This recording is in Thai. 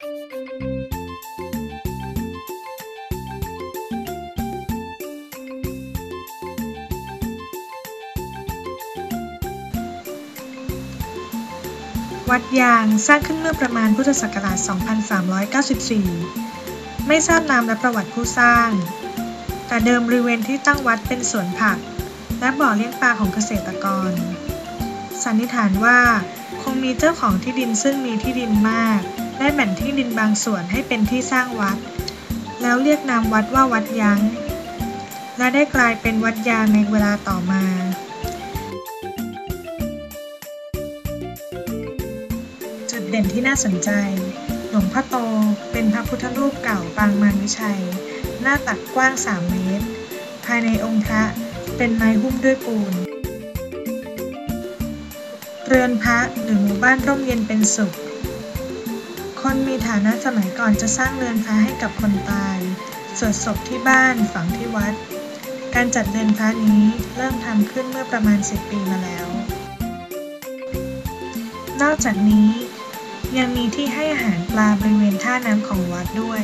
วัดยางสร้างขึ้นเมื่อประมาณพุทธศักราช 2394 ไม่ทราบนามและประวัติผู้สร้าง แต่เดิมบริเวณที่ตั้งวัดเป็นสวนผัก และบ่อเลี้ยงปลาของเกษตรกร สันนิษฐานว่า คงมีเจ้าของที่ดินซึ่งมีที่ดินมาก ได้แบ่งที่ดินบางส่วนให้เป็นที่สร้างวัด แล้วเรียกนามวัดว่าวัดยางและได้กลายเป็นวัดยางในเวลาต่อมา จุดเด่นที่น่าสนใจ หลวงพ่อโตเป็นพระพุทธรูปเก่าปางมารวิชัย หน้าตักกว้าง 3 เมตร ภายในองค์พระเป็นไม้หุ้มด้วยปูน เรือนพระหรือหมู่บ้านร่มเย็นเป็นสุข คนมีฐานะสมัยก่อนจะสร้างเรือนพระให้กับคนตาย สวดศพที่บ้าน ฝังที่วัด การจัดเรือนพระนี้เริ่มทำขึ้นเมื่อประมาณ 10 ปีมาแล้ว นอกจากนี้ยังมีที่ให้อาหารปลาบริเวณท่าน้ำของวัดด้วย